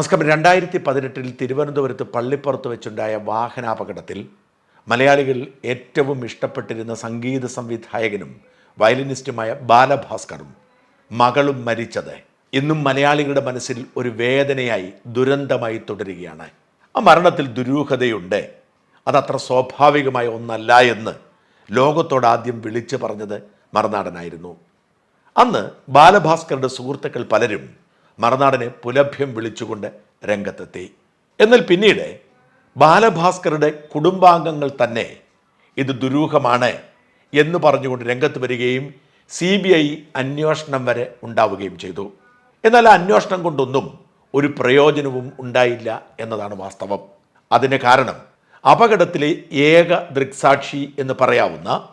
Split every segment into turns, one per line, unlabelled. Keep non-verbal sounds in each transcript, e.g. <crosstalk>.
നമസ്കാരം. രണ്ടായിരത്തി പതിനെട്ടിൽ തിരുവനന്തപുരത്ത് പള്ളിപ്പുറത്ത് വെച്ചുണ്ടായ വാഹനാപകടത്തിൽ മലയാളികൾ ഏറ്റവും ഇഷ്ടപ്പെട്ടിരുന്ന സംഗീത സംവിധായകനും വയലിനിസ്റ്റുമായ ബാലഭാസ്കറും മകളും മരിച്ചത്. ഇന്നും മലയാളികളുടെ മനസ്സിൽ ഒരു വേദനയായി ദുരന്തമായി തുടരുകയാണ്. ആ മരണത്തിൽ ദുരൂഹതയുണ്ട്. അതത്ര സ്വാഭാവികമായ ഒന്നല്ല എന്ന് ലോകത്തോട് ആദ്യം വിളിച്ചു പറഞ്ഞത് മറുനാടനായിരുന്നു. അന്ന് ബാലഭാസ്കറുടെ സുഹൃത്തുക്കൾ പലരും മറുനാടനെ പുലഭ്യം വിളിച്ചുകൊണ്ട് രംഗത്തെത്തി. എന്നാൽ പിന്നീട് ബാലഭാസ്കറുടെ കുടുംബാംഗങ്ങൾ തന്നെ ഇത് ദുരൂഹമാണ് എന്ന് പറഞ്ഞുകൊണ്ട് രംഗത്ത് വരികയും സി ബി ഐ അന്വേഷണം വരെ ഉണ്ടാവുകയും ചെയ്തു. എന്നാൽ ആ അന്വേഷണം കൊണ്ടൊന്നും ഒരു പ്രയോജനവും ഉണ്ടായില്ല എന്നതാണ് വാസ്തവം. അതിന് കാരണം അപകടത്തിലെ ഏക ദൃക്സാക്ഷി എന്ന് പറയാവുന്ന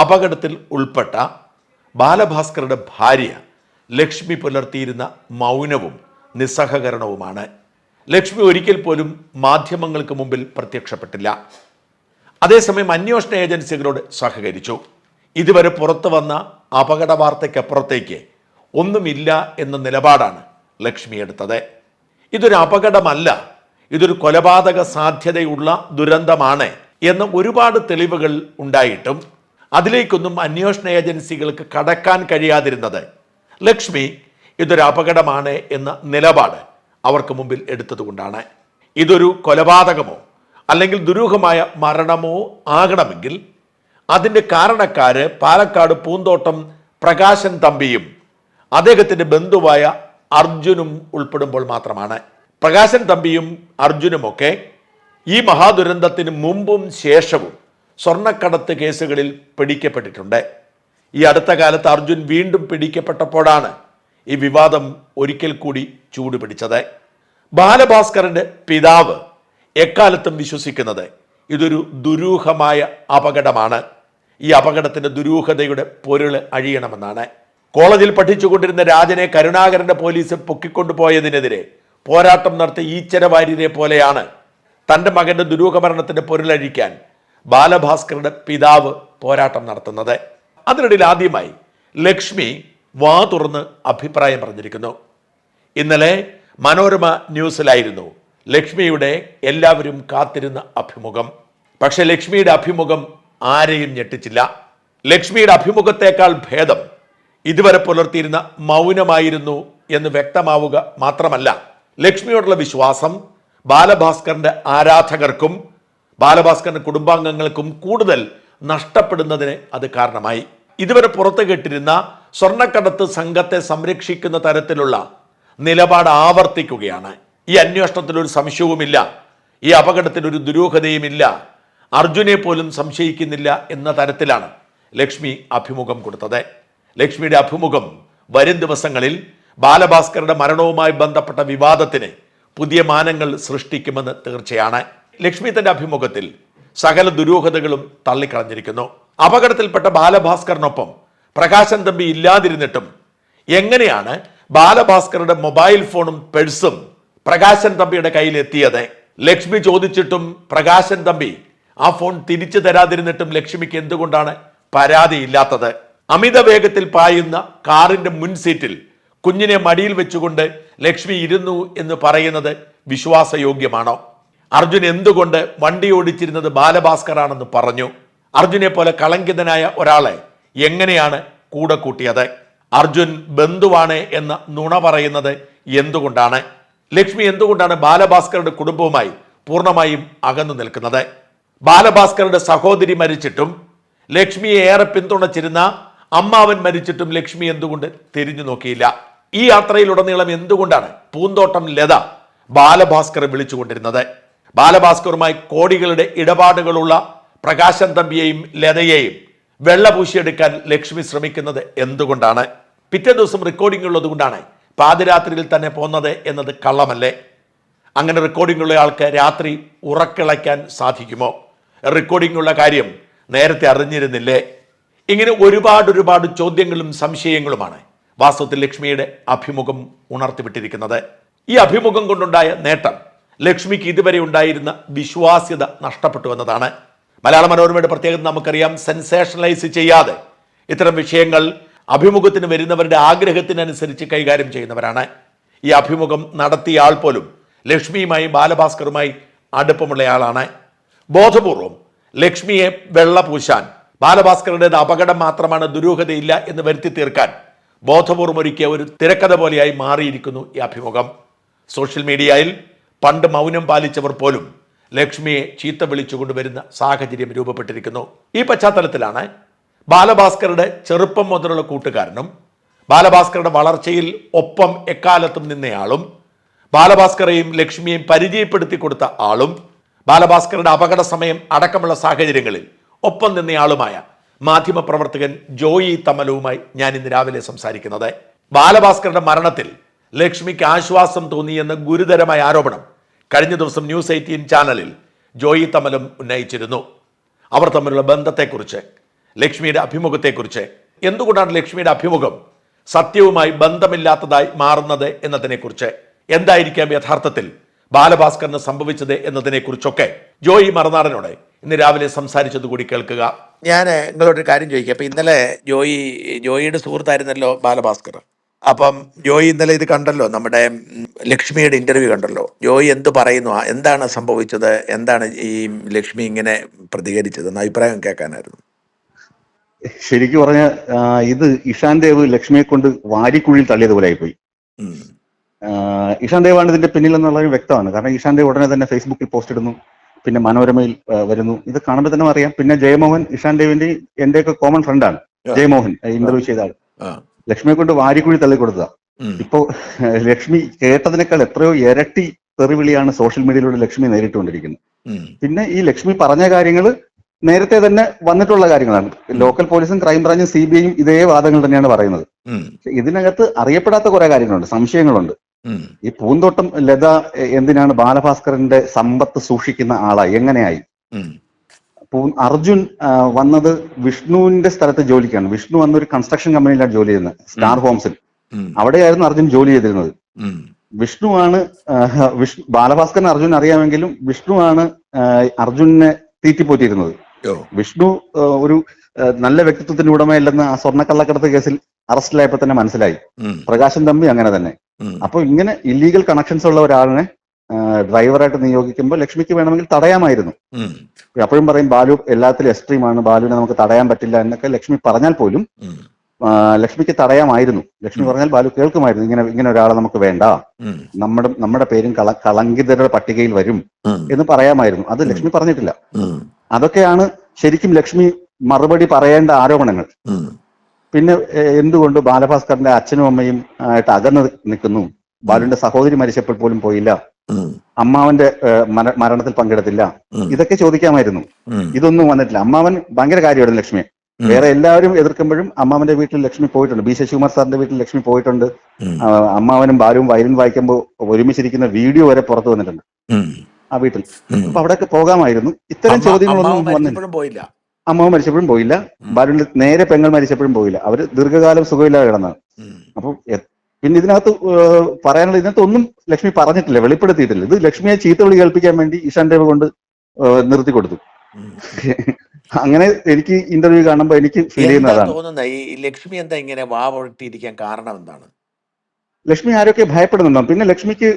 അപകടത്തിൽ ഉൾപ്പെട്ട ബാലഭാസ്കറുടെ ഭാര്യ ലക്ഷ്മി പുലർത്തിയിരുന്ന മൗനവും നിസ്സഹകരണവുമാണ്. ലക്ഷ്മി ഒരിക്കൽ പോലും മാധ്യമങ്ങൾക്ക് മുമ്പിൽ പ്രത്യക്ഷപ്പെട്ടില്ല. അതേസമയം അന്വേഷണ ഏജൻസികളോട് സഹകരിച്ചു. ഇതുവരെ പുറത്തു വന്ന അപകട വാർത്തയ്ക്കപ്പുറത്തേക്ക് ഒന്നുമില്ല എന്ന നിലപാടാണ് ലക്ഷ്മി എടുത്തത്. ഇതൊരു അപകടമല്ല ഇതൊരു കൊലപാതക സാധ്യതയുള്ള ദുരന്തമാണ് എന്ന ഒരുപാട് തെളിവുകൾ ഉണ്ടായിട്ടും അതിലേക്കൊന്നും അന്വേഷണ ഏജൻസികൾക്ക് കടക്കാൻ കഴിയാതിരുന്നത് ലക്ഷ്മി ഇതൊരു അപകടമാണ് എന്ന നിലപാട് അവർക്ക് മുമ്പിൽ എടുത്തതുകൊണ്ടാണ്. ഇതൊരു കൊലപാതകമോ അല്ലെങ്കിൽ ദുരൂഹമായ മരണമോ ആകണമെങ്കിൽ അതിന്റെ കാരണക്കാര് പാലക്കാട് പൂന്തോട്ടം പ്രകാശൻ തമ്പിയും അദ്ദേഹത്തിന്റെ ബന്ധുവായ അർജുനും ഉൾപ്പെടുമ്പോൾ മാത്രമാണ്. പ്രകാശൻ തമ്പിയും അർജുനുമൊക്കെ ഈ മഹാദുരന്തത്തിന് മുമ്പും ശേഷവും സ്വർണക്കടത്ത് കേസുകളിൽ പിടിക്കപ്പെട്ടിട്ടുണ്ട്. ഈ അടുത്ത കാലത്ത് അർജുൻ വീണ്ടും പിടിക്കപ്പെട്ടപ്പോഴാണ് ഈ വിവാദം ഒരിക്കൽ കൂടി ചൂടുപിടിച്ചത് ബാലഭാസ്കറിന്റെ പിതാവ് എക്കാലത്തും വിശ്വസിക്കുന്നത് ഇതൊരു ദുരൂഹമായ അപകടമാണ്. ഈ അപകടത്തിന്റെ ദുരൂഹതയുടെ പൊരുൾ അഴിയണമെന്നാണ്. കോളേജിൽ പഠിച്ചുകൊണ്ടിരുന്ന രാജനെ കരുണാകരന്റെ പോലീസ് പൊക്കിക്കൊണ്ടുപോയതിനെതിരെ പോരാട്ടം നടത്തിയ ഈച്ചര വാര്യരെ പോലെയാണ് തന്റെ മകന്റെ ദുരൂഹമരണത്തിന്റെ പൊരുളഴിക്കാൻ ബാലഭാസ്കറുടെ പിതാവ് പോരാട്ടം നടത്തുന്നത്. അതിനിടയിൽ ആദ്യമായി ലക്ഷ്മി വാ തുറന്ന് അഭിപ്രായം പറഞ്ഞിരിക്കുന്നു. ഇന്നലെ മനോരമ ന്യൂസിലായിരുന്നു ലക്ഷ്മിയുടെ എല്ലാവരും കാത്തിരുന്ന അഭിമുഖം. പക്ഷെ ലക്ഷ്മിയുടെ അഭിമുഖം ആരെയും ഞെട്ടിച്ചില്ല. ലക്ഷ്മിയുടെ അഭിമുഖത്തേക്കാൾ ഭേദം ഇതുവരെ പുലർത്തിയിരുന്ന മൗനമായിരുന്നു എന്ന് വ്യക്തമാവുക മാത്രമല്ല ലക്ഷ്മിയോടുള്ള വിശ്വാസം ബാലഭാസ്കറിന്റെ ആരാധകർക്കും ബാലഭാസ്കറിന്റെ കുടുംബാംഗങ്ങൾക്കും കൂടുതൽ നഷ്ടപ്പെടുന്നതിന് അത് കാരണമായി. ഇതുവരെ പുറത്തു കെട്ടിരുന്ന സ്വർണക്കടത്ത് സംഘത്തെ സംരക്ഷിക്കുന്ന തരത്തിലുള്ള നിലപാട് ആവർത്തിക്കുകയാണ്. ഈ അന്വേഷണത്തിൽ ഒരു സംശയവുമില്ല. ഈ അപകടത്തിൽ ഒരു ദുരൂഹതയുമില്ല. അർജുനെ പോലും സംശയിക്കുന്നില്ല എന്ന തരത്തിലാണ് ലക്ഷ്മി അഭിമുഖം കൊടുത്തത്. ലക്ഷ്മിയുടെ അഭിമുഖം വരും ദിവസങ്ങളിൽ ബാലഭാസ്കറുടെ മരണവുമായി ബന്ധപ്പെട്ട വിവാദത്തിന് പുതിയ മാനങ്ങൾ സൃഷ്ടിക്കുമെന്ന് തീർച്ചയാണ്. ലക്ഷ്മി തന്റെ അഭിമുഖത്തിൽ സകല ദുരൂഹതകളും തള്ളിക്കളഞ്ഞിരിക്കുന്നു. അപകടത്തിൽപ്പെട്ട ബാലഭാസ്കറിനൊപ്പം പ്രകാശൻ തമ്പി ഇല്ലാതിരുന്നിട്ടും എങ്ങനെയാണ് ബാലഭാസ്കറുടെ മൊബൈൽ ഫോണും പേഴ്സും പ്രകാശൻ തമ്പിയുടെ കയ്യിൽ എത്തിയത് ലക്ഷ്മി ചോദിച്ചിട്ടും പ്രകാശൻ തമ്പി ആ ഫോൺ തിരിച്ചു തരാതിരുന്നിട്ടും ലക്ഷ്മിക്ക് എന്തുകൊണ്ടാണ് പരാതിയില്ലാത്തത് അമിത വേഗത്തിൽ പായുന്ന കാറിന്റെ മുൻ സീറ്റിൽ കുഞ്ഞിനെ മടിയിൽ വെച്ചുകൊണ്ട് ലക്ഷ്മി ഇരുന്നു എന്ന് പറയുന്നത് വിശ്വാസയോഗ്യമാണോ? അർജുൻ എന്തുകൊണ്ട് വണ്ടി ഓടിച്ചിരുന്നത് ബാലഭാസ്കറാണെന്ന് പറഞ്ഞു. അർജുനെ പോലെ കളങ്കിതനായ ഒരാളെ എങ്ങനെയാണ് കൂടെ കൂട്ടിയത്? അർജുൻ ബന്ധുവാണ് എന്ന് നുണ പറയുന്നത് എന്തുകൊണ്ടാണ്? ലക്ഷ്മി എന്തുകൊണ്ടാണ് ബാലഭാസ്കറുടെ കുടുംബവുമായി പൂർണമായും അകന്നു നിൽക്കുന്നത്? ബാലഭാസ്കറുടെ സഹോദരി മരിച്ചിട്ടും ലക്ഷ്മിയെ ഏറെ പിന്തുണച്ചിരുന്ന അമ്മാവൻ മരിച്ചിട്ടും ലക്ഷ്മി എന്തുകൊണ്ട് തിരിഞ്ഞു നോക്കിയില്ല? ഈ യാത്രയിലുടനീളം എന്തുകൊണ്ടാണ് പൂന്തോട്ടം ലത ബാലഭാസ്കറെ വിളിച്ചുകൊണ്ടിരുന്നത്? ബാലഭാസ്കറുമായി കോടികളുടെ ഇടപാടുകളുള്ള പ്രകാശൻ തമ്പിയെയും ലതയെയും വെള്ളപൂശിയെടുക്കാൻ ലക്ഷ്മി ശ്രമിക്കുന്നത് എന്തുകൊണ്ടാണ്? പിറ്റേ ദിവസം റെക്കോർഡിംഗ് ഉള്ളതുകൊണ്ടാണ് പാതിരാത്രിയിൽ തന്നെ പോന്നത് എന്നത് കള്ളമല്ലേ? അങ്ങനെ റെക്കോർഡിംഗ് ഉള്ള ആൾക്ക് രാത്രി ഉറക്കിളയ്ക്കാൻ സാധിക്കുമോ? റെക്കോർഡിംഗ് ഉള്ള കാര്യം നേരത്തെ അറിഞ്ഞിരുന്നില്ലേ? ഇങ്ങനെ ഒരുപാട് ഒരുപാട് ചോദ്യങ്ങളും സംശയങ്ങളുമാണ് വാസ്തവത്തിൽ ലക്ഷ്മിയുടെ അഭിമുഖം ഉണർത്തിവിട്ടിരിക്കുന്നത്. ഈ അഭിമുഖം കൊണ്ടുണ്ടായ നേട്ടം ലക്ഷ്മിക്ക് ഇതുവരെ ഉണ്ടായിരുന്ന വിശ്വാസ്യത നഷ്ടപ്പെട്ടു എന്നതാണ്. മലയാള മനോരമയുടെ പ്രത്യേകത നമുക്കറിയാം സെൻസേഷണലൈസ് ചെയ്യാതെ ഇത്തരം വിഷയങ്ങൾ അഭിമുഖത്തിന് വരുന്നവരുടെ ആഗ്രഹത്തിനനുസരിച്ച് കൈകാര്യം ചെയ്യുന്നവരാണ്. ഈ അഭിമുഖം നടത്തിയ ആൾ പോലും ലക്ഷ്മിയുമായി ബാലഭാസ്കറുമായി അടുപ്പമുള്ളയാളാണ് ബോധപൂർവം ലക്ഷ്മിയെ വെള്ള പൂശാൻ ബാലഭാസ്കറുടേത് അപകടം മാത്രമാണ് ദുരൂഹതയില്ല എന്ന് വരുത്തി തീർക്കാൻ ബോധപൂർവം ഒരുക്കിയ ഒരു തിരക്കഥ പോലെയായി മാറിയിരിക്കുന്നു ഈ അഭിമുഖം. സോഷ്യൽ മീഡിയയിൽ പണ്ട് മൗനം പാലിച്ചവർ പോലും ലക്ഷ്മിയെ ചീത്ത വിളിച്ചുകൊണ്ട് വരുന്ന സാഹചര്യം രൂപപ്പെട്ടിരിക്കുന്നു. ഈ പശ്ചാത്തലത്തിലാണ് ബാലഭാസ്കറുടെ ചെറുപ്പം മുതലുള്ള കൂട്ടുകാരനും ബാലഭാസ്കറുടെ വളർച്ചയിൽ ഒപ്പം എക്കാലത്തും നിന്നയാളും ബാലഭാസ്കറെയും ലക്ഷ്മിയെയും പരിചയപ്പെടുത്തി കൊടുത്ത ആളും ബാലഭാസ്കറുടെ അപകട സമയം അടക്കമുള്ള സാഹചര്യങ്ങളിൽ ഒപ്പം നിന്നയാളുമായ മാധ്യമപ്രവർത്തകൻ ജോയി തമലവുമായി ഞാൻ ഇന്ന് രാവിലെ സംസാരിക്കുന്നത്. ബാലഭാസ്കറുടെ മരണത്തിൽ ലക്ഷ്മിക്ക് ആശ്വാസം തോന്നിയെന്ന ഗുരുതരമായ ആരോപണം. കഴിഞ്ഞ ദിവസം ന്യൂസ് എയ്റ്റീൻ ചാനലിൽ ജോയി തമലും ഉന്നയിച്ചിരുന്നു. അവർ തമ്മിലുള്ള ബന്ധത്തെക്കുറിച്ച് ലക്ഷ്മിയുടെ അഭിമുഖത്തെക്കുറിച്ച് എന്തുകൊണ്ടാണ് ലക്ഷ്മിയുടെ അഭിമുഖം സത്യവുമായി ബന്ധമില്ലാത്തതായി മാറുന്നത് എന്നതിനെക്കുറിച്ച് എന്തായിരിക്കാം യഥാർത്ഥത്തിൽ ബാലഭാസ്കറിന് സംഭവിച്ചത് എന്നതിനെക്കുറിച്ചൊക്കെ ജോയി മറുനാടനോട് ഇന്ന് രാവിലെ സംസാരിച്ചത് കൂടി കേൾക്കുക.
ഞാൻ നിങ്ങളോട് കാര്യം ചോദിക്കാം. അപ്പം ഇന്നലെ ജോയി ജോയിയുടെ സുഹൃത്തായിരുന്നല്ലോ ബാലഭാസ്കർ. അപ്പം ജോയി ഇന്നലെ ഇത് കണ്ടല്ലോ നമ്മുടെ ലക്ഷ്മിയുടെ ഇന്റർവ്യൂ കണ്ടല്ലോ. ജോയി എന്ത് പറയുന്നു എന്താണ് സംഭവിച്ചത് എന്താണ് ഈ ലക്ഷ്മി ഇങ്ങനെ പ്രതികരിച്ചത്? എന്ന് അഭിപ്രായം കേൾക്കാനായിരുന്നു.
ശരിക്കും പറഞ്ഞ ഇത് ഇഷാൻ ദേവ് ലക്ഷ്മിയെ കൊണ്ട് വാരിക്കുഴിയിൽ തള്ളിയതുപോലെ ആയിപ്പോയി. ഇഷാൻ ദേവാണ് ഇതിന്റെ പിന്നിൽ എന്നുള്ളത് വ്യക്തമാണ്. കാരണം ഇഷാൻ ദേവ് ഉടനെ തന്നെ ഫേസ്ബുക്കിൽ പോസ്റ്റ് ഇടുന്നു പിന്നെ മനോരമയിൽ വരുന്നു. ഇത് കാണുമ്പോൾ തന്നെ അറിയാം. പിന്നെ ജയമോഹൻ ഇഷാൻ ദേവിന്റെ എന്റെയൊക്കെ കോമൺ ഫ്രണ്ടാണ്. ജയമോഹൻ ഇന്റർവ്യൂ ചെയ്ത ആൾ. ലക്ഷ്മിയെ കൊണ്ട് വാരിക്കുഴി തള്ളി ഇപ്പൊ ലക്ഷ്മി കേട്ടതിനേക്കാൾ എത്രയോ ഇരട്ടി തെറിവിളിയാണ് സോഷ്യൽ മീഡിയയിലൂടെ ലക്ഷ്മി നേരിട്ടുകൊണ്ടിരിക്കുന്നത്. പിന്നെ ഈ ലക്ഷ്മി പറഞ്ഞ കാര്യങ്ങൾ നേരത്തെ തന്നെ വന്നിട്ടുള്ള കാര്യങ്ങളാണ്. ലോക്കൽ പോലീസും ക്രൈംബ്രാഞ്ചും സി ബി ഐയും ഇതേ വാദങ്ങൾ തന്നെയാണ് പറയുന്നത്. ഇതിനകത്ത് അറിയപ്പെടാത്ത കുറെ കാര്യങ്ങളുണ്ട് സംശയങ്ങളുണ്ട്. ഈ പൂന്തോട്ടം ലത എന്തിനാണ് ബാലഭാസ്കറിന്റെ സമ്പത്ത് സൂക്ഷിക്കുന്ന ആളായി? എങ്ങനെയായി? അർജുൻ വന്നത് വിഷ്ണുവിന്റെ സ്ഥലത്ത് ജോലിക്കാണ്. വിഷ്ണു വന്ന ഒരു കൺസ്ട്രക്ഷൻ കമ്പനിയിലാണ് ജോലി ചെയ്യുന്നത് സ്റ്റാർ ഹോംസിൽ. അവിടെയായിരുന്നു അർജുൻ ജോലി ചെയ്തിരുന്നത്.
വിഷ്ണു
വിഷ്ണുവാണ് വിഷ്ണു ബാലഭാസ്കറിന് അർജുൻ അറിയാമെങ്കിലും വിഷ്ണുവാണ് ആണ് അർജുനെ തീറ്റിപ്പോറ്റിയിരുന്നത്. വിഷ്ണു ഒരു നല്ല വ്യക്തിത്വത്തിന് ഉടമയല്ലെന്ന് ആ സ്വർണക്കള്ളക്കടത്ത് കേസിൽ അറസ്റ്റിലായപ്പോ തന്നെ മനസ്സിലായി. പ്രകാശൻ തമ്പി അങ്ങനെ തന്നെ. അപ്പൊ ഇങ്ങനെ ഇല്ലീഗൽ കണക്ഷൻസ് ഉള്ള ഒരാളിനെ ഡ്രൈവറായിട്ട് നിയോഗിക്കുമ്പോൾ ലക്ഷ്മിക്ക് വേണമെങ്കിൽ തടയാമായിരുന്നു. അപ്പോഴും പറയും ബാലു എല്ലാത്തിലും എക്സ്ട്രീമാണ് ബാലുവിനെ നമുക്ക് തടയാൻ പറ്റില്ല എന്നൊക്കെ ലക്ഷ്മി പറഞ്ഞാൽ പോലും ലക്ഷ്മിക്ക് തടയാമായിരുന്നു. ലക്ഷ്മി പറഞ്ഞാൽ ബാലു കേൾക്കുമായിരുന്നു ഇങ്ങനെ ഇങ്ങനെ ഒരാളെ നമുക്ക് വേണ്ട. നമ്മുടെ നമ്മുടെ പേരും കള കളങ്കിതരുടെ പട്ടികയിൽ വരും എന്ന് പറയാമായിരുന്നു. അത് ലക്ഷ്മി പറഞ്ഞിട്ടില്ല. അതൊക്കെയാണ് ശരിക്കും ലക്ഷ്മി മറുപടി പറയേണ്ട ആരോപണങ്ങൾ. പിന്നെ എന്തുകൊണ്ട് ബാലഭാസ്കറിന്റെ അച്ഛനും അമ്മയും ആയിട്ട് അകന്ന് നിൽക്കുന്നു? ബാലുവിന്റെ സഹോദരി മരിച്ചപ്പോൾ പോലും പോയില്ല. അമ്മാവന്റെ മരണത്തിൽ പങ്കെടുത്തില്ല. ഇതൊക്കെ ചോദിക്കാമായിരുന്നു. ഇതൊന്നും വന്നിട്ടില്ല. അമ്മാവൻ ഭയങ്കര കാര്യമായിരുന്നു ലക്ഷ്മിയെ. വേറെ എല്ലാവരും എതിർക്കുമ്പോഴും അമ്മാവന്റെ വീട്ടിൽ ലക്ഷ്മി പോയിട്ടുണ്ട്. ബി. ശശികുമാർ സാറിന്റെ വീട്ടിൽ ലക്ഷ്മി പോയിട്ടുണ്ട്. അമ്മാവനും ബാലുവും വയലിൻ വായിക്കുമ്പോൾ ഒരുമിച്ചിരിക്കുന്ന വീഡിയോ വരെ പുറത്തു വന്നിട്ടുണ്ട്. ആ വീട്ടിൽ. അപ്പൊ അവിടെയൊക്കെ പോകാമായിരുന്നു. ഇത്തരം ചോദ്യങ്ങളൊന്നും
മരിച്ചപ്പോഴും പോയില്ല.
അമ്മാവ് മരിച്ചപ്പോഴും പോയില്ല. ബാലുവിന്റെ നേരെ പെങ്ങൾ മരിച്ചപ്പോഴും പോയില്ല. അവർ ദീർഘകാലം സുഖമില്ലാതെ കിടന്നത്. അപ്പൊ പിന്നെ ഇതിനകത്ത് പറയാനുള്ള ഇതിനകത്ത് ഒന്നും ലക്ഷ്മി പറഞ്ഞിട്ടില്ല വെളിപ്പെടുത്തിയിട്ടില്ല. ഇത് ലക്ഷ്മിയെ ചീത്ത വിളി കേൾപ്പിക്കാൻ വേണ്ടി ഇഷാൻ ദേവ് കൊണ്ട് നിർത്തി കൊടുത്തു. അങ്ങനെ എനിക്ക് ഇന്റർവ്യൂ കാണുമ്പോൾ എനിക്ക് ഫീൽ ചെയ്യുന്നതാണ്
തോന്നുന്നത് ഈ ലക്ഷ്മി എന്താ ഇങ്ങനെ വാ പൊട്ടിയിരിക്കാൻ കാരണം എന്താണ്?
ലക്ഷ്മി ആരൊക്കെ ഭയപ്പെടുന്നുണ്ടോ പിന്നെ ലക്ഷ്മിക്ക്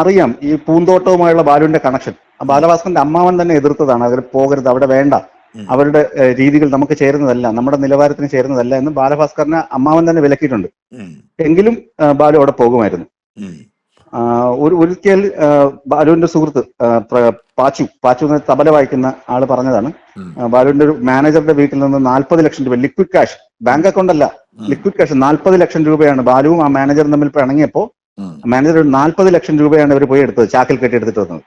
അറിയാം ഈ പൂന്തോട്ടവുമായുള്ള ബാലുവിന്റെ കണക്ഷൻ ബാലഭാസ്കറിന്റെ അമ്മാവൻ തന്നെ എതിർത്തതാണ്. അവർ പോകരുത് അവിടെ വേണ്ട. അവരുടെ രീതികൾ നമുക്ക് ചേരുന്നതല്ല നമ്മുടെ നിലവാരത്തിന് ചേരുന്നതല്ല എന്ന് ബാലഭാസ്കറിനെ അമ്മാവൻ തന്നെ വിലക്കിയിട്ടുണ്ട്. എങ്കിലും ബാലു അവിടെ പോകുമായിരുന്നു. ഒരു ഒരിക്കൽ ബാലുവിന്റെ സുഹൃത്ത് പാച്ചു പാച്ചു എന്ന തബല വായിക്കുന്ന ആൾ പറഞ്ഞതാണ്. ബാലുവിന്റെ ഒരു മാനേജറുടെ വീട്ടിൽ നിന്ന് നാൽപ്പത് ലക്ഷം രൂപ ലിക്വിഡ് ക്യാഷ് ബാങ്ക് അക്കൗണ്ട് അല്ല ലിക്വിഡ് ക്യാഷ് നാൽപ്പത് ലക്ഷം രൂപയാണ് ബാലുവും ആ മാനേജറും തമ്മിൽ പിണങ്ങിയപ്പോ
ഉം.
മാനേജർ നാൽപ്പത് ലക്ഷം രൂപയാണ് ഇവർ പോയി എടുത്തത് ചാക്കിൽ കെട്ടി എടുത്തിട്ട് വന്നത്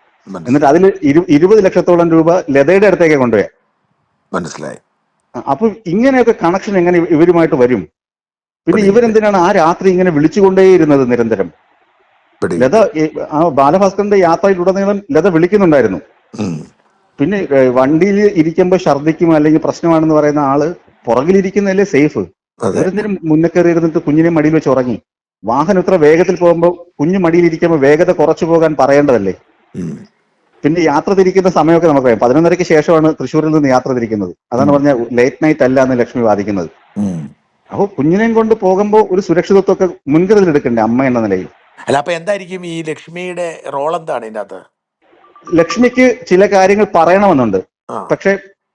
എന്നിട്ട് അതിൽ ഇരു- ഇരുപത് ലക്ഷത്തോളം രൂപ ലതയുടെ അടുത്തേക്ക് കൊണ്ടുപോയി.
മനസ്സിലായി.
അപ്പൊ ഇങ്ങനെയൊക്കെ കണക്ഷൻ എങ്ങനെ ഇവരുമായിട്ട് വരും? പിന്നെ ഇവരെന്തിനാണ് ആ രാത്രി ഇങ്ങനെ വിളിച്ചുകൊണ്ടേയിരുന്നത് നിരന്തരം. ലത ആ ബാലഭാസ്കറിന്റെ യാത്രയിലുടനീളം ലത വിളിക്കുന്നുണ്ടായിരുന്നു. പിന്നെ വണ്ടിയിൽ ഇരിക്കുമ്പോൾ ഛർദിക്കും അല്ലെങ്കിൽ പ്രശ്നമാണെന്ന് പറയുന്ന ആൾ പുറകിലിരിക്കുന്നതല്ലേ സേഫ്?
നിരന്തരം
അവരെന്തിനും മുന്നേ കയറി ഇരുന്നിട്ട് കുഞ്ഞിനെ മടിയിൽ വെച്ച് ഉറങ്ങി. വാഹനം ഇത്ര വേഗത്തിൽ പോകുമ്പോൾ കുഞ്ഞു മടിയിൽ ഇരിക്കുമ്പോൾ വേഗത കുറച്ചു പോകാൻ പറയേണ്ടതല്ലേ. പിന്നെ യാത്ര തിരിക്കുന്ന സമയമൊക്കെ നമുക്കറിയാം പതിനൊന്നരയ്ക്ക് ശേഷമാണ് തൃശ്ശൂരിൽ നിന്ന് യാത്ര തിരിക്കുന്നത്. അതാണ് പറഞ്ഞ ലേറ്റ് നൈറ്റ് അല്ല എന്ന് ലക്ഷ്മി വാദിക്കുന്നത്. അപ്പോൾ കുഞ്ഞിനെയും കൊണ്ട് പോകുമ്പോൾ ഒരു സുരക്ഷിതത്വമൊക്കെ മുൻകരുതൽ എടുക്കണ്ടേ അമ്മ എന്ന നിലയിൽ?
അല്ല അപ്പൊ എന്തായിരിക്കും ഈ ലക്ഷ്മിയുടെ റോൾ എന്താണ് ഇതിന്റെ അകത്ത്
ലക്ഷ്മിക്ക് ചില കാര്യങ്ങൾ പറയണമെന്നുണ്ട്. പക്ഷെ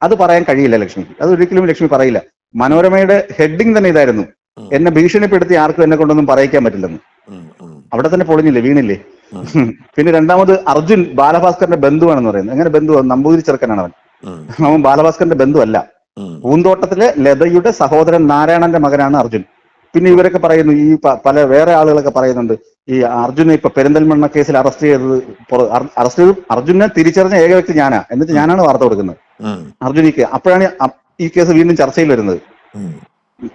അത് പറയാൻ കഴിയില്ല ലക്ഷ്മിക്ക് അത് ഒരിക്കലും ലക്ഷ്മി പറയില്ല. മനോരമയുടെ ഹെഡിങ് തന്നെ ഇതായിരുന്നു. എന്നെ ഭീഷണിപ്പെടുത്തി ആർക്കും എന്നെ കൊണ്ടൊന്നും പറയിക്കാൻ പറ്റില്ലെന്ന്. അവിടെ തന്നെ പൊളിഞ്ഞില്ലേ? വീണില്ലേ. <laughs> പിന്നെ രണ്ടാമത് അർജുൻ ബാലഭാസ്കറിന്റെ ബന്ധുവാണെന്ന് പറയുന്നത്. എങ്ങനെ ബന്ധു? നമ്പൂതിരി ചെറുക്കനാണ് അവൻ. അവൻ ബാലഭാസ്കറിന്റെ ബന്ധുവല്ല. പൂന്തോട്ടത്തിലെ ലതയുടെ സഹോദരൻ നാരായണന്റെ മകനാണ് അർജുൻ. പിന്നെ ഇവരൊക്കെ പറയുന്നു ഈ പല വേറെ ആളുകളൊക്കെ പറയുന്നുണ്ട് ഈ അർജുനെ ഇപ്പൊ പെരിന്തൽമണ്ണ കേസിൽ അറസ്റ്റ് ചെയ്തത് അറസ്റ്റ് ചെയ്ത് അർജുനെ തിരിച്ചറിഞ്ഞ ഏക വ്യക്തി ഞാനാ. എന്നിട്ട് ഞാനാണ് വാർത്ത കൊടുക്കുന്നത്. അർജുനിക്ക് അപ്പോഴാണ് ഈ കേസ് വീണ്ടും ചർച്ചയിൽ വരുന്നത്.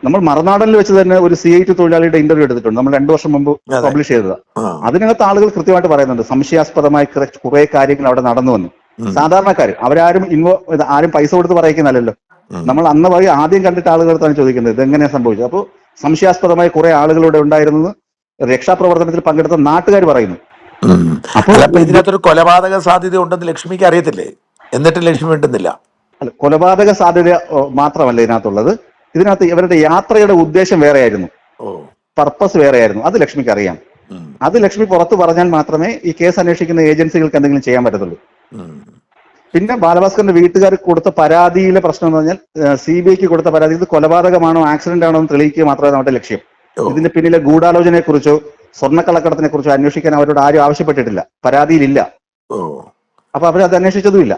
നമ്മൾ മറുനാടനിൽ വെച്ച് തന്നെ ഒരു സി ഐ ടി തൊഴിലാളിയുടെ ഇന്റർവ്യൂ എടുത്തിട്ടുണ്ട്. നമ്മൾ രണ്ടു വർഷം മുമ്പ് പബ്ലിഷ് ചെയ്തത്. അതിനകത്ത് ആളുകൾ കൃത്യമായിട്ട് പറയുന്നുണ്ട് സംശയാസ്പദമായി കുറെ- കാര്യങ്ങൾ അവിടെ നടന്നു വന്നു സാധാരണക്കാർ അവരാരും ഇൻവോ ആരും പൈസ കൊടുത്ത് പറയിക്കുന്നല്ലോ നമ്മൾ അന്ന് വഴി ആദ്യം കണ്ടിട്ട് ആളുകളെടുത്താണ് ചോദിക്കുന്നത് ഇതെങ്ങനെയാണ് സംഭവിച്ചത്? അപ്പോൾ സംശയാസ്പദമായി കുറെ ആളുകളുടെ ഉണ്ടായിരുന്നത് രക്ഷാപ്രവർത്തനത്തിൽ പങ്കെടുത്ത നാട്ടുകാർ പറയുന്നു. അപ്പോൾ
ഇതിനകത്തൊരു കൊലപാതക സാധ്യത ഉണ്ടെന്ന് ലക്ഷ്മിക്ക് അറിയത്തില്ലേ? എന്നിട്ട് ലക്ഷ്മി കിട്ടുന്നില്ല
അല്ല, കൊലപാതക സാധ്യത മാത്രമല്ല ഇതിനകത്തുള്ളത്. ഇതിനകത്ത് ഇവരുടെ യാത്രയുടെ ഉദ്ദേശം വേറെയായിരുന്നു. പർപ്പസ് വേറെയായിരുന്നു. അത് ലക്ഷ്മിക്ക് അറിയാം. അത് ലക്ഷ്മി പുറത്തു പറഞ്ഞാൽ മാത്രമേ ഈ കേസ് അന്വേഷിക്കുന്ന ഏജൻസികൾക്ക് എന്തെങ്കിലും ചെയ്യാൻ പറ്റത്തുള്ളൂ. പിന്നെ ബാലഭാസ്കറിന്റെ വീട്ടുകാർ കൊടുത്ത പരാതിയിലെ പ്രശ്നം എന്ന് പറഞ്ഞാൽ സി ബി ഐക്ക് കൊടുത്ത പരാതി ഇത് കൊലപാതകമാണോ ആക്സിഡന്റ് ആണോ എന്ന് തെളിയിക്കുക മാത്രമേ നമ്മുടെ ലക്ഷ്യം. ഇതിന്റെ പിന്നിലെ ഗൂഢാലോചനയെ കുറിച്ചോ സ്വർണക്കള്ളക്കടത്തിനെ കുറിച്ചോ അന്വേഷിക്കാൻ അവരോട് ആരും ആവശ്യപ്പെട്ടിട്ടില്ല. പരാതിയിലില്ല. അപ്പൊ അവരത് അന്വേഷിച്ചതുമില്ല.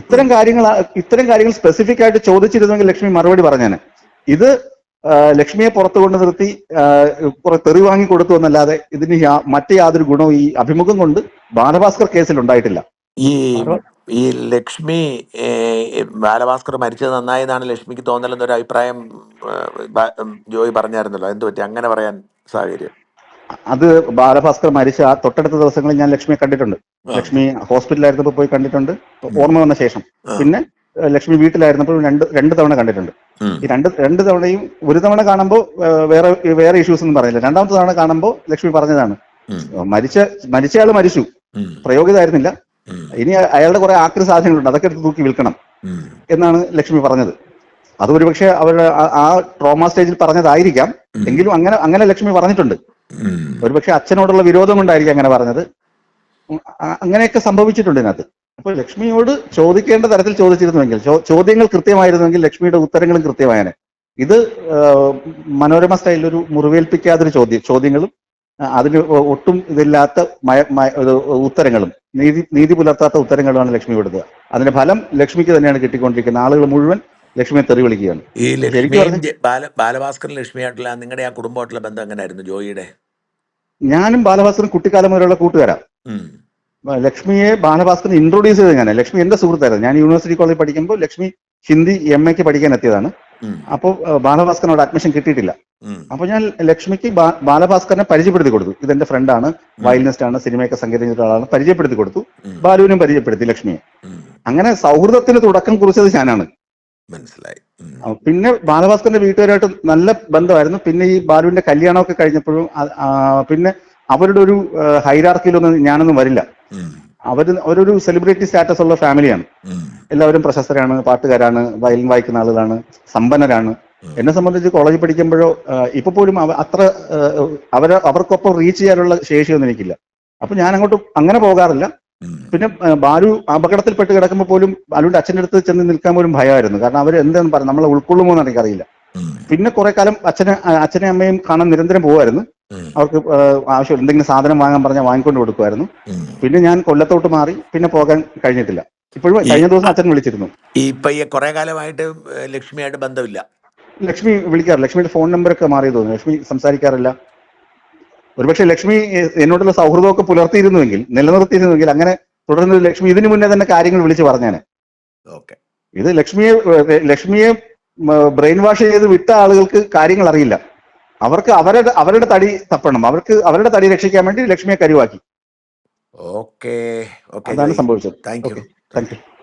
ഇത്തരം കാര്യങ്ങൾ ഇത്തരം കാര്യങ്ങൾ സ്പെസിഫിക് ആയിട്ട് ചോദിച്ചിരുന്നെങ്കിൽ ലക്ഷ്മി മറുപടി പറഞ്ഞേനെ. ഇത് ലക്ഷ്മിയെ പുറത്തു കൊണ്ട് നിർത്തി കുറെ തെറി വാങ്ങി കൊടുത്തു എന്നല്ലാതെ ഇതിന് മറ്റേ യാതൊരു ഗുണവും ഈ അഭിമുഖം കൊണ്ട് ബാലഭാസ്കർ കേസിൽ ഉണ്ടായിട്ടില്ല.
ഈ ഈ ലക്ഷ്മി ബാലഭാസ്കർ മരിച്ചത് നന്നായി എന്നാണ് ലക്ഷ്മിക്ക് തോന്നലെന്നൊരു അഭിപ്രായം ജോയി പറഞ്ഞായിരുന്നല്ലോ. എന്ത് പറ്റി അങ്ങനെ പറയാൻ സാഹചര്യം.
അത് ബാലഭാസ്കർ മരിച്ച ആ തൊട്ടടുത്ത ദിവസങ്ങളിൽ ഞാൻ ലക്ഷ്മിയെ കണ്ടിട്ടുണ്ട്. ലക്ഷ്മി ഹോസ്പിറ്റലായിരുന്നപ്പോൾ പോയി കണ്ടിട്ടുണ്ട്. ഓർമ്മ വന്ന ശേഷം. പിന്നെ ലക്ഷ്മി വീട്ടിലായിരുന്നപ്പോൾ രണ്ട് രണ്ട് തവണ കണ്ടിട്ടുണ്ട്. ഈ രണ്ട് രണ്ട് തവണയും ഒരു തവണ കാണുമ്പോൾ വേറെ വേറെ ഇഷ്യൂസ് ഒന്നും പറഞ്ഞില്ല രണ്ടാമത്തെ തവണ കാണുമ്പോൾ ലക്ഷ്മി പറഞ്ഞതാണ്. മരിച്ച മരിച്ചയാൾ മരിച്ചു. പ്രയോഗിതായിരുന്നില്ല. ഇനി അയാളുടെ കുറെ ആക്രി സാധനങ്ങളുണ്ട്. അതൊക്കെ എടുത്ത് തൂക്കി വിൽക്കണം. എന്നാണ് ലക്ഷ്മി പറഞ്ഞത്. അത് ഒരുപക്ഷെ അവരുടെ ആ- ട്രോമാ സ്റ്റേജിൽ പറഞ്ഞതായിരിക്കാം. എങ്കിലും അങ്ങനെ അങ്ങനെ ലക്ഷ്മി പറഞ്ഞിട്ടുണ്ട്. ഒരുപക്ഷെ അച്ഛനോടുള്ള വിരോധം കൊണ്ടായിരിക്കും അങ്ങനെ പറഞ്ഞത്. അങ്ങനെയൊക്കെ സംഭവിച്ചിട്ടുണ്ട് ഇതിനകത്ത്. അപ്പൊ ലക്ഷ്മിയോട് ചോദിക്കേണ്ട തരത്തിൽ ചോദിച്ചിരുന്നുവെങ്കിൽ ചോദ്യങ്ങൾ കൃത്യമായിരുന്നുവെങ്കിൽ ലക്ഷ്മിയുടെ ഉത്തരങ്ങളും കൃത്യമായനെ. ഇത് മനോരമ സ്റ്റൈലിൽ ഒരു മുറിവേൽപ്പിക്കാത്തൊരു ചോദ്യം ചോദ്യങ്ങളും അതിന് ഒട്ടും ഇതില്ലാത്ത ഉത്തരങ്ങളും നീതി നീതി പുലർത്താത്ത ഉത്തരങ്ങളുമാണ് ലക്ഷ്മി കൊടുത്തത്. അതിന്റെ ഫലം ലക്ഷ്മിക്ക് തന്നെയാണ് കിട്ടിക്കൊണ്ടിരിക്കുന്നത്. ആളുകൾ മുഴുവൻ ലക്ഷ്മിയെ തെറി വിളിക്കുകയാണ്
ഈ ലക്ഷ്മിയും ലക്ഷ്മിയായിട്ടുള്ള നിങ്ങളുടെ ആ കുടുംബമായിട്ടുള്ള ബന്ധം എങ്ങനെയായിരുന്നു ജോയിയുടെ?
ഞാനും ബാലഭാസ്കറും കുട്ടിക്കാലം മുതലുള്ള കൂട്ടുകാരാ. ലക്ഷ്മിയെ ബാലഭാസ്കറിന് ഇൻട്രൊഡ്യൂസ് ചെയ്തത് ഞാൻ ലക്ഷ്മി എന്റെ സുഹൃത്തായിരുന്നു. ഞാൻ യൂണിവേഴ്സിറ്റി കോളേജിൽ പഠിക്കുമ്പോൾ ലക്ഷ്മി ഹിന്ദി എം എക്ക് പഠിക്കാൻ എത്തിയതാണ്. അപ്പോൾ ബാലഭാസ്കറിനോട് അഡ്മിഷൻ കിട്ടിയിട്ടില്ല. അപ്പൊ ഞാൻ ലക്ഷ്മിക്ക് ബാലഭാസ്കരനെ ബാലഭാസ്കറിനെ പരിചയപ്പെടുത്തി കൊടുത്തു. ഇതെന്റെ ഫ്രണ്ടാണ് വയലിനിസ്റ്റ് ആണ് സിനിമയൊക്കെ സംഗീതം ആളാണ് പരിചയപ്പെടുത്തി കൊടുത്തു. ബാലുവിനും പരിചയപ്പെടുത്തി ലക്ഷ്മിയെ. അങ്ങനെ സൗഹൃദത്തിന് തുടക്കം കുറിച്ചത് ഞാനാണ്.
മനസ്സിലായി.
പിന്നെ ബാലഭാസ്കറിന്റെ വീട്ടുകാരായിട്ട് നല്ല ബന്ധമായിരുന്നു. പിന്നെ ഈ ബാലുവിന്റെ കല്യാണമൊക്കെ കഴിഞ്ഞപ്പോഴും പിന്നെ അവരുടെ ഒരു ഹൈറാർക്കിയിലൊന്നും ഞാനൊന്നും വരില്ല.
അവർ
അവർ അവരൊരു സെലിബ്രിറ്റി സ്റ്റാറ്റസ് ഉള്ള ഫാമിലിയാണ് എല്ലാവരും പ്രശസ്തരാണ് പാട്ടുകാരാണ് വയലിൻ വായിക്കുന്ന ആളുകളാണ് സമ്പന്നരാണ്. എന്നെ സംബന്ധിച്ച് കോളേജിൽ പഠിക്കുമ്പോഴോ ഇപ്പൊ പോലും അത്ര അവരെ അവർക്കൊപ്പം റീച്ച് ചെയ്യാനുള്ള ശേഷിയൊന്നും എനിക്കില്ല. അപ്പൊ ഞാൻ അങ്ങോട്ട് അങ്ങനെ പോകാറില്ല. പിന്നെ ബാലു അപകടത്തിൽപ്പെട്ട് കിടക്കുമ്പോൾ പോലും ബാലുവിന്റെ അച്ഛന്റെ അടുത്ത് ചെന്ന് നിൽക്കാൻ പോലും ഭയമായിരുന്നു. കാരണം അവർ എന്താണെന്ന് പറഞ്ഞു നമ്മളെ ഉൾക്കൊള്ളുമോ എന്ന് എനിക്കറിയില്ല. പിന്നെ കുറെ കാലം അച്ഛനെ ആ, അച്ഛനെയും അമ്മയും കാണാൻ നിരന്തരം പോകുമായിരുന്നു അവർക്ക് ആവശ്യം എന്തെങ്കിലും സാധനം വാങ്ങാൻ പറഞ്ഞാൽ വാങ്ങിക്കൊണ്ട് കൊടുക്കുമായിരുന്നു. പിന്നെ ഞാൻ കൊല്ലത്തോട്ട് മാറി. പിന്നെ പോകാൻ കഴിഞ്ഞിട്ടില്ല. ഇപ്പോഴും കഴിഞ്ഞ ദിവസം അച്ഛൻ വിളിച്ചിരുന്നു.
ഈ ഇപ്പൊ ഈ കുറെ കാലമായിട്ട് ലക്ഷ്മിയായിട്ട് ബന്ധമില്ല.
ലക്ഷ്മി വിളിക്കാറില്ല. ലക്ഷ്മിയുടെ ഫോൺ നമ്പറൊക്കെ മാറി തോന്നുന്നു. ലക്ഷ്മി സംസാരിക്കാറില്ല. ഒരുപക്ഷെ ലക്ഷ്മി എന്നോടുള്ള സൗഹൃദമൊക്കെ പുലർത്തിയിരുന്നുവെങ്കിൽ നിലനിർത്തിയിരുന്നുവെങ്കിൽ അങ്ങനെ തുടർന്ന് ലക്ഷ്മി ഇതിനു മുന്നേ തന്നെ കാര്യങ്ങൾ വിളിച്ച് പറഞ്ഞേനെ.
ഓക്കെ.
ഇത് ലക്ഷ്മിയെ ലക്ഷ്മിയെ ബ്രെയിൻ വാഷ് ചെയ്ത് വിട്ട ആളുകൾക്ക് കാര്യങ്ങൾ അറിയില്ല. അവർക്ക് അവരുടെ അവരുടെ തടി തപ്പണം. അവർക്ക് അവരുടെ തടി രക്ഷിക്കാൻ വേണ്ടി ലക്ഷ്മിയെ കരുവാക്കി.
ഓക്കെ. ഓക്കെ
അതാണ് സംഭവിച്ചത്.
Thank you.
Thank you.